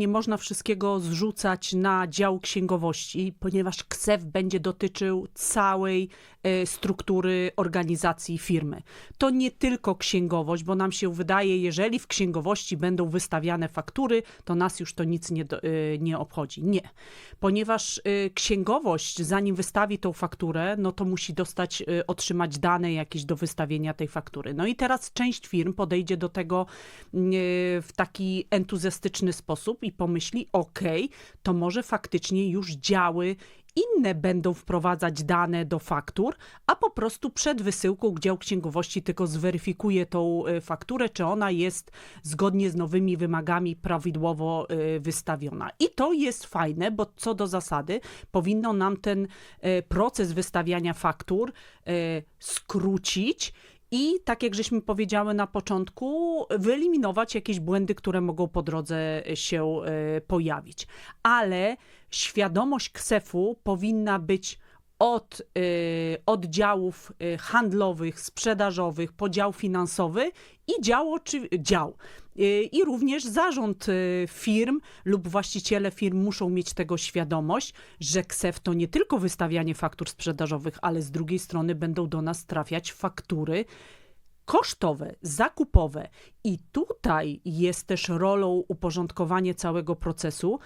Nie można wszystkiego zrzucać na dział księgowości, ponieważ KSEF będzie dotyczył całej e, struktury organizacji firmy. To nie tylko księgowość, bo nam się wydaje, jeżeli w księgowości będą wystawiane faktury, to nas już to nic nie, e, nie obchodzi. Nie, ponieważ e, księgowość, zanim wystawi tą fakturę, no to musi dostać, otrzymać dane jakieś do wystawienia tej faktury. No i teraz część firm podejdzie do tego w taki entuzjastyczny sposób i pomyśli, ok, to może faktycznie już działy inne będą wprowadzać dane do faktur, a po prostu przed wysyłką dział księgowości tylko zweryfikuje tą e, fakturę, czy ona jest zgodnie z nowymi wymagami prawidłowo e, wystawiona. I to jest fajne, bo co do zasady powinno nam ten e, proces wystawiania faktur skrócić i tak jak żeśmy powiedziały na początku, wyeliminować jakieś błędy, które mogą po drodze się e, pojawić. Ale świadomość KSEF-u powinna być od e, oddziałów e, handlowych, sprzedażowych, podział finansowy i dział, oczy- dział. E, I również zarząd firm lub właściciele firm muszą mieć tego świadomość, że KSEF to nie tylko wystawianie faktur sprzedażowych, ale z drugiej strony będą do nas trafiać faktury kosztowe, zakupowe. I tutaj jest też rolą uporządkowanie całego procesu,